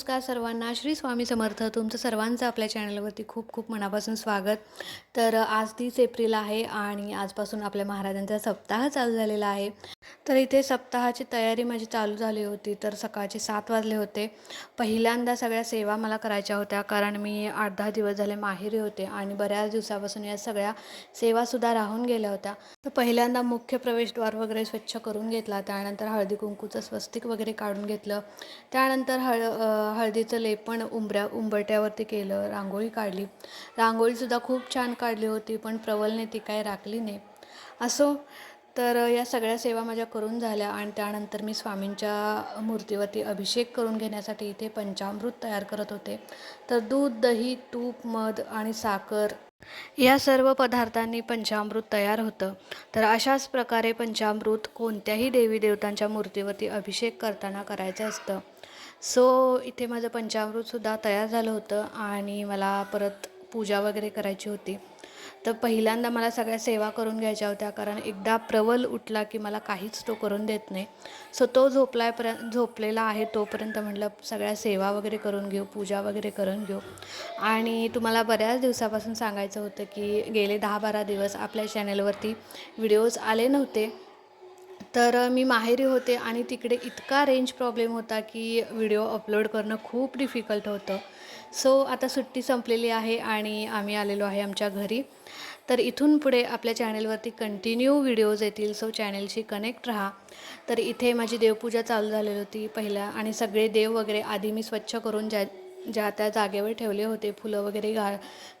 नमस्कार सर्वांना. श्री स्वामी समर्थ तुमचं सर्वांचं आपल्या चॅनलवरती खूप खूप मनापासून स्वागत. तर आज तीस एप्रिल आहे आणि आजपासून आपल्या महाराजांचा सप्ताह चालू झालेला आहे. तर इथे सप्ताहाची तयारी माझी चालू झाली होती तर सकाळचे सात वाजले होते. पहिल्यांदा सगळ्या सेवा मला करायच्या होत्या कारण मी आठ दहा दिवस झाले माहेरी होते आणि बऱ्याच दिवसापासून या सगळ्या सेवासुद्धा राहून गेल्या होत्या. तर पहिल्यांदा मुख्य प्रवेशद्वार वगैरे स्वच्छ करून घेतला त्यानंतर हळदी कुंकूचं स्वस्तिक वगैरे काढून घेतलं त्यानंतर हळ हळदीचं लेपण उंबऱ्या उंबरट्यावरती केलं रांगोळी काढली. रांगोळीसुद्धा खूप छान काढली होती पण प्रवलने ती काय राखली नाही. असो तर या सगळ्या सेवा माझ्या करून झाल्या आणि त्यानंतर मी स्वामींच्या मूर्तीवरती अभिषेक करून घेण्यासाठी इथे पंचामृत तयार करत होते. तर दूध दही तूप मध आणि साखर या सर्व पदार्थांनी पंचामृत तयार होतं. तर अशाच प्रकारे पंचामृत कोणत्याही देवी देवतांच्या मूर्तीवरती अभिषेक करताना करायचं असतं. सो इथे माझं पंचामृतसुद्धा तयार झालं होतं आणि मला परत पूजा वगैरे करायची होती. तर पहिल्यांदा मला सगळ्या सेवा करून घ्यायच्या होत्या कारण एकदा प्रवल उठला की मला काहीच तो करून देत नाही. सो तो झोपलायपर्यंत झोपलेला आहे तोपर्यंत म्हटलं सगळ्या सेवा वगैरे करून घेऊ पूजा वगैरे करून घेऊ. आणि तुम्हाला बऱ्याच दिवसापासून सांगायचं होतं की गेले दहा बारा दिवस आपल्या चॅनेलवरती व्हिडिओज आले नव्हते. तर मी माहेरी होते आणि तिकडे इतका रेंज प्रॉब्लेम होता की व्हिडिओ अपलोड करणं खूप डिफिकल्ट होतं. सो आता सुट्टी संपलेली आहे आणि आम्ही आलेलो आहे आमच्या घरी. तर इथून पुढे आपल्या चॅनेलवरती कंटिन्यू व्हिडिओज येतील. सो चॅनेलशी कनेक्ट राहा. तर इथे माझी देवपूजा चालू झालेली होती पहिल्या आणि सगळे देव वगैरे आधी मी स्वच्छ करून ज्या ज्या त्या जागेवर ठेवले होते फुलं वगैरे घा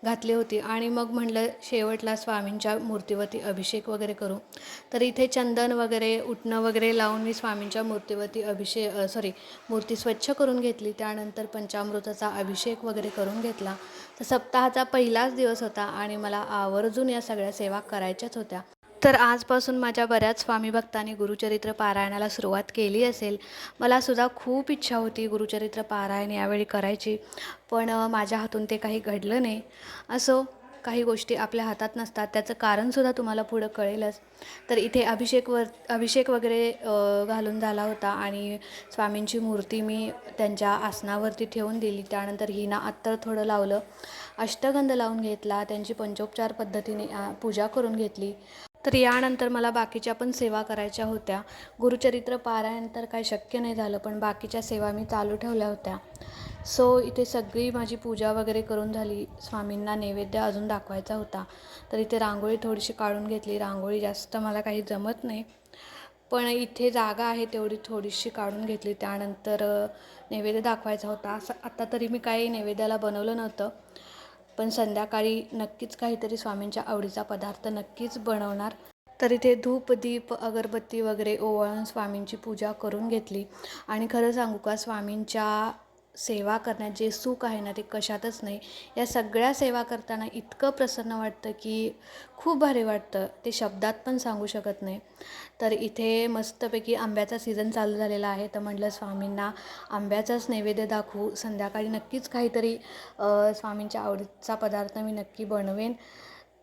घातली होती. आणि मग म्हणलं शेवटला स्वामींच्या मूर्तीवरती अभिषेक वगैरे करू. तर इथे चंदन वगैरे उठणं वगैरे लावून मी स्वामींच्या मूर्तीवरती अभिषेक सॉरी मूर्ती स्वच्छ करून घेतली. त्यानंतर पंचामृताचा अभिषेक वगैरे करून घेतला. तर सप्ताहाचा पहिलाच दिवस होता आणि मला आवर्जून या सगळ्या सेवा करायच्याच होत्या. तर आजपासून माझ्या बऱ्याच स्वामी भक्तांनी गुरुचरित्र पारायणाला सुरुवात केली असेल. मला सुद्धा खूप इच्छा होती गुरुचरित्र पारायण यावेळी करायची पण माझ्या हातून ते काही घडलं नाही. असो काही गोष्टी आपल्या हातात नसतात त्याचं कारणसुद्धा तुम्हाला पुढं कळेलच. तर इथे अभिषेकवर अभिषेक वगैरे घालून झाला होता आणि स्वामींची मूर्ती मी त्यांच्या आसनावरती ठेवून दिली. त्यानंतर हिना अत्तर थोडं लावलं. अष्टगंध लावून घेतला त्यांची पंचोपचार पद्धतीने पूजा करून घेतली. तर यानंतर मला बाकीच्या पण सेवा करायच्या होत्या. गुरुचरित्र पारायण तर काही शक्य नाही झालं पण बाकीच्या सेवा मी चालू ठेवल्या होत्या. सो इथे सगळी माझी पूजा वगैरे करून झाली. स्वामींना नैवेद्य अजून दाखवायचा होता. तर इथे रांगोळी थोडीशी काढून घेतली. रांगोळी जास्त मला काही जमत नाही. पण इथे जागा आहे तेवढी थोडीशी काढून घेतली. त्यानंतर नैवेद्य दाखवायचा होता. असं आत्ता तरी मी काही नैवेद्याला बनवलं नव्हतं. पण संध्याकाळी नक्कीच काहीतरी स्वामींच्या आवडीचा पदार्थ नक्कीच बनवणार. तर इथे धूप दीप अगरबत्ती वगैरे ओवाळून स्वामींची पूजा करून घेतली. आणि खरं सांगू का स्वामींच्या सेवा करण्यात जे सुख आहे ना ते कशातच नाही. या सगळ्या सेवा करताना इतकं प्रसन्न वाटतं की खूप भारी वाटतं. ते शब्दात पण सांगू शकत नाही. तर इथे मस्तपैकी आंब्याचा सीझन चालू झालेला आहे. तर म्हटलं स्वामींना आंब्याचाच नैवेद्य दाखवू. संध्याकाळी नक्कीच काहीतरी स्वामींच्या आवडीचा पदार्थ मी नक्की बनवेन.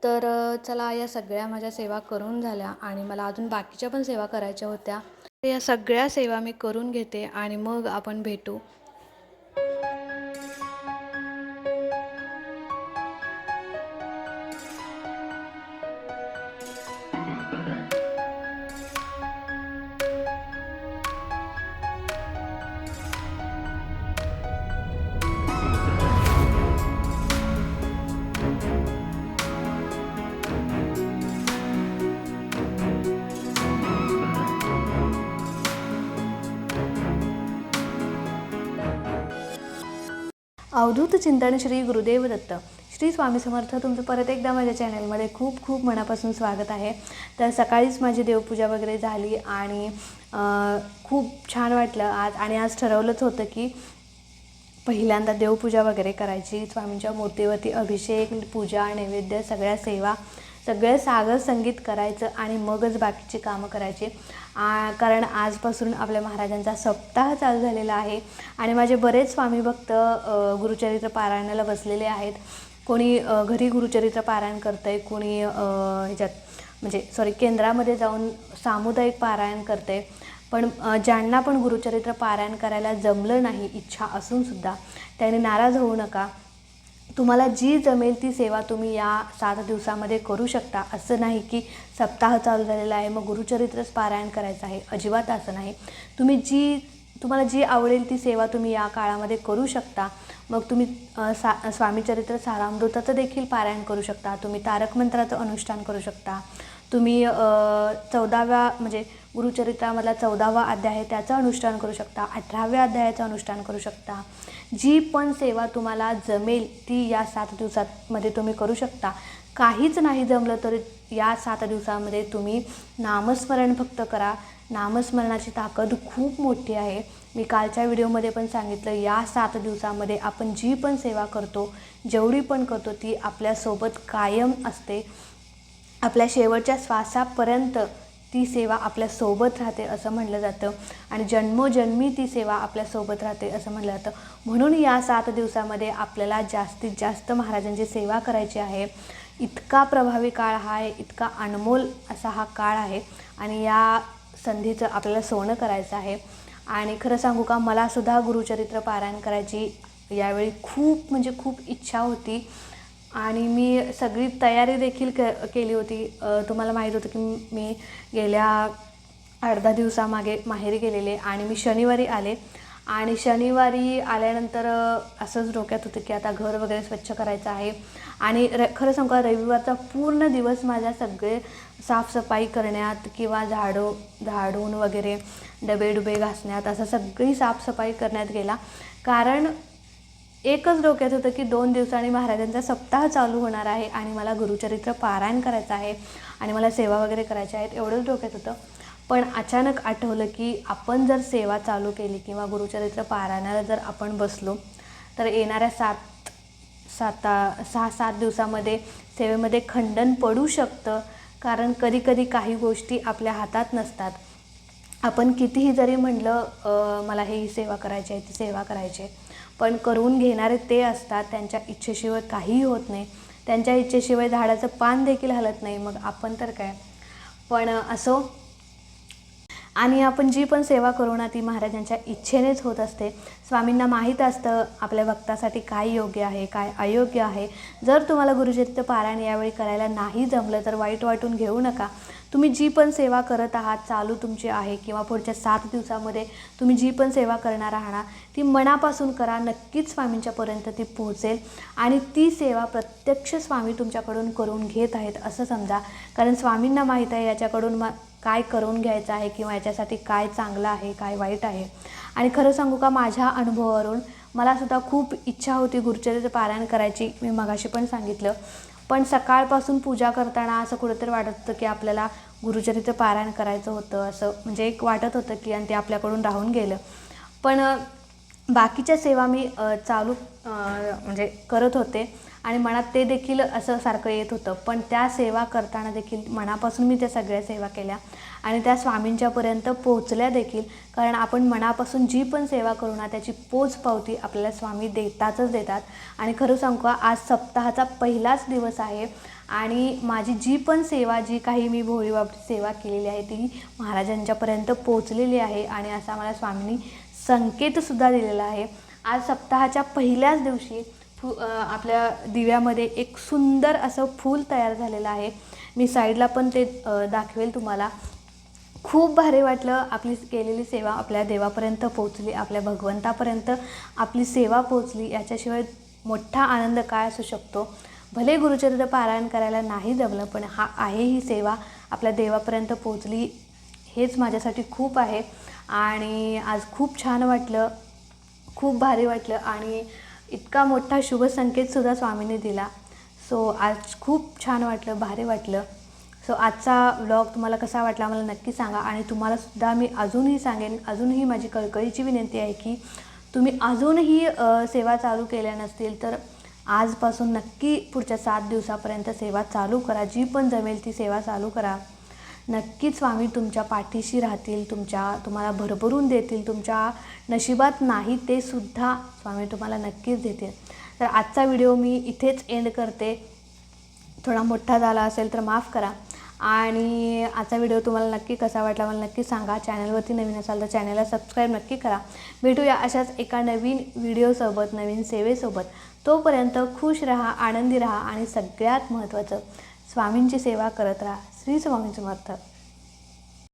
तर चला या सगळ्या माझ्या सेवा करून झाल्या आणि मला अजून बाकीच्या पण सेवा करायच्या होत्या. तर या सगळ्या सेवा मी करून घेते आणि मग आपण भेटू. अवधूत चिंतन श्री गुरुदेव दत्त. श्री स्वामी समर्थ तुमचं परत एकदा माझ्या चॅनलमध्ये खूप खूप मनापासून स्वागत आहे. तर सकाळीच माझी देवपूजा वगैरे झाली आणि खूप छान वाटलं आज आणि आज ठरवलंच होतं की पहिल्यांदा देवपूजा वगैरे करायची. स्वामींच्या मूर्तीवरती अभिषेक पूजा नैवेद्य सगळ्या सेवा सगळं सागर संगीत करायचं आणि मगच बाकीची कामं करायची. आ, कारण आजपासून आपल्या महाराजांचा सप्ताह चालू झालेला आहे आणि माझे बरेच स्वामी भक्त गुरुचरित्र पारायणाला बसलेले आहेत. कोणी घरी गुरुचरित्र पारायण करतं आहे कोणी ह्याच्यात म्हणजे सॉरी केंद्रामध्ये जाऊन सामुदायिक पारायण करते पण ज्यांना पण गुरुचरित्र पारायण करायला जमलं नाही इच्छा असूनसुद्धा त्याने नाराज होऊ नका. तुम्हाला जी जमेल ती सेवा तुम्ही या सात दिवसामध्ये करू शकता. असं नाही की सप्ताह चालू झालेला आहे मग गुरुचरित्रच पारायण करायचं आहे. अजिबात असं नाही. तुम्ही जी तुम्हाला जी आवडेल ती सेवा तुम्ही या काळामध्ये करू शकता. मग तुम्ही सा स्वामीचरित्र सारामृताचं देखील पारायण करू शकता. तुम्ही तारक मंत्राचं अनुष्ठान करू शकता. तुम्ही चौदाव्या म्हणजे गुरुचरित्रामधला चौदावा अध्याय आहे त्याचं अनुष्ठान करू शकता. अठराव्या अध्यायाचं अनुष्ठान करू शकता. जी पण सेवा तुम्हाला जमेल ती या सात दिवसांमध्ये तुम्ही करू शकता. काहीच नाही जमलं तरी या सात दिवसामध्ये तुम्ही नामस्मरण फक्त करा. नामस्मरणाची ताकद खूप मोठी आहे. मी कालच्या व्हिडिओमध्ये पण सांगितलं या सात दिवसामध्ये आपण जी पण सेवा करतो जेवढी पण करतो ती आपल्यासोबत कायम असते. आपल्या शेवटच्या श्वासापर्यंत ती सेवा आपल्यासोबत राहते असं म्हटलं जातं. आणि जन्मोजन्मी ती सेवा आपल्यासोबत राहते असं म्हटलं जातं. म्हणून या सात दिवसामध्ये आपल्याला जास्तीत जास्त महाराजांची सेवा करायची आहे. इतका प्रभावी काळ हा आहे इतका अनमोल असा हा काळ आहे. आणि या संधीचं आपल्याला सोनं करायचं आहे. आणि खरं सांगू का मलासुद्धा गुरुचरित्र पारायण करायची यावेळी खूप म्हणजे खूप इच्छा होती. आणि मी सगळी तयारी देखील क केली होती. तुम्हाला माहीत होतं की मी गेल्या अर्धा दिवसामागे माहेरी गेलेले आणि मी शनिवारी आले. आणि शनिवारी आल्यानंतर असंच डोक्यात होतं की आता घर वगैरे स्वच्छ करायचं आहे. आणि र खरं सांगू का रविवारचा पूर्ण दिवस माझ्या सगळे साफसफाई करण्यात किंवा झाडू झाडून वगैरे डबे डुबे घासण्यात असं सगळी साफसफाई करण्यात गेला. कारण एकच डोक्यात होतं की दोन दिवसांनी महाराजांचा सप्ताह चालू होणार आहे आणि मला गुरुचरित्र पारायण करायचं आहे आणि मला सेवा वगैरे करायच्या आहेत एवढंच डोक्यात होतं. पण अचानक आठवलं की आपण जर सेवा चालू केली किंवा गुरुचरित्र पारायणाला जर आपण बसलो तर येणाऱ्या सात साता सहा सात दिवसामध्ये सेवेमध्ये खंडन पडू शकतं. कारण कधीकधी काही गोष्टी आपल्या हातात नसतात. आपण कितीही जरी म्हटलं मला ही सेवा करायची आहे ती सेवा करायची आहे पण करून घेणारे ते असतात त्यांच्या इच्छेशिवाय काहीही होत नाही. त्यांच्या इच्छेशिवाय झाडाचं पान देखील हलत नाही मग आपण तर काय? पण असो. आणि आपण जी पण सेवा करू ना ती महाराजांच्या इच्छेनेच होत असते. स्वामींना माहीत असतं आपल्या भक्तासाठी काय योग्य आहे काय अयोग्य आहे. जर तुम्हाला गुरुचरित्र पारायण यावेळी करायला नाही जमलं तर वाईट वाटून घेऊ नका. तुम्ही जी पण सेवा करत आहात चालू तुमची आहे किंवा पुढच्या सात दिवसामध्ये तुम्ही जी पण सेवा करणार आहात ती मनापासून करा नक्कीच स्वामींच्यापर्यंत ती पोहोचेल. आणि ती सेवा प्रत्यक्ष स्वामी तुमच्याकडून करून घेत आहेत असं समजा. कारण स्वामींना माहीत आहे याच्याकडून मा काय करून घ्यायचं आहे किंवा याच्यासाठी काय चांगलं आहे काय वाईट आहे. आणि खरं सांगू का माझ्या अनुभवावरून मलासुद्धा खूप इच्छा होती गुरुचरित्र पारायण करायची मी मगाशी पण सांगितलं. पण सकाळपासून पूजा करताना असं कुठंतरी वाटत होतं की आपल्याला गुरुचरित्र पारायण करायचं होतं असं म्हणजे एक वाटत होतं की आणि ते आपल्याकडून राहून गेलं. पण बाकीच्या सेवा मी चालू म्हणजे करत होते. आणि मनात ते देखील असं सारखं येत होतं. पण त्या सेवा करताना देखील मनापासून मी त्या सगळ्या सेवा केल्या. आणि त्या स्वामींच्यापर्यंत पोचल्या देखील. कारण आपण मनापासून जी पण सेवा करू ना त्याची पोच पावती आपल्याला स्वामी देतातच देतात. आणि खरं सांगू का आज सप्ताहाचा पहिलाच दिवस आहे. आणि माझी जी पण सेवा जी काही मी भोळीबाबची सेवा केलेली आहे ती महाराजांच्यापर्यंत पोचलेली आहे. आणि असा मला स्वामींनी संकेतसुद्धा दिलेला आहे. आज सप्ताहाच्या पहिल्याच दिवशी फु आपल्या दिव्यामध्ये एक सुंदर असं फूल तयार झालेलं आहे. मी साईडला पण ते दाखवेल तुम्हाला. खूप भारी वाटलं आपली केलेली सेवा आपल्या देवापर्यंत पोचली आपल्या भगवंतापर्यंत आपली सेवा पोचली याच्याशिवाय मोठा आनंद काय असू शकतो? भले गुरुचरित्र पारायण करायला नाही जमलं पण हा आहे ही सेवा आपल्या देवापर्यंत पोचली हेच माझ्यासाठी खूप आहे. आणि आज खूप छान वाटलं खूप भारी वाटलं. आणि इतका मोठा शुभ संकेतसुद्धा दिला. सो आज खूप छान वाटलं भारी वाटलं. सो आजचा व्लॉग तुम्हाला कसा वाटला मला नक्की सांगा आणि तुम्हालासुद्धा मी अजूनही सांगेन अजूनही माझी कळकळीची विनंती आहे की तुम्ही अजूनही सेवा चालू केल्या नसतील तर आजपासून नक्की पुढच्या सात दिवसापर्यंत सेवा चालू करा. जी पण जमेल ती सेवा चालू करा. नक्कीच स्वामी तुमच्या पाठीशी राहतील तुमच्या तुम्हाला भरभरून देतील तुमच्या नशिबात नाही ते सुद्धा स्वामी तुम्हाला नक्कीच देतील. तर आजचा व्हिडिओ मी इथेच एंड करते. थोडा मोठा झाला असेल तर माफ करा. आणि आजचा व्हिडिओ तुम्हाला नक्की कसा वाटला मला नक्की सांगा. चॅनलवरती नवीन असाल तर चॅनलला सबस्क्राईब नक्की करा. भेटूया अशाच एका नवीन व्हिडिओसोबत नवीन सेवेसोबत. तोपर्यंत खुश रहा आनंदी रहा आणि सगळ्यात महत्त्वाचं स्वामींची सेवा करत राहा. श्री स्वामी समर्थ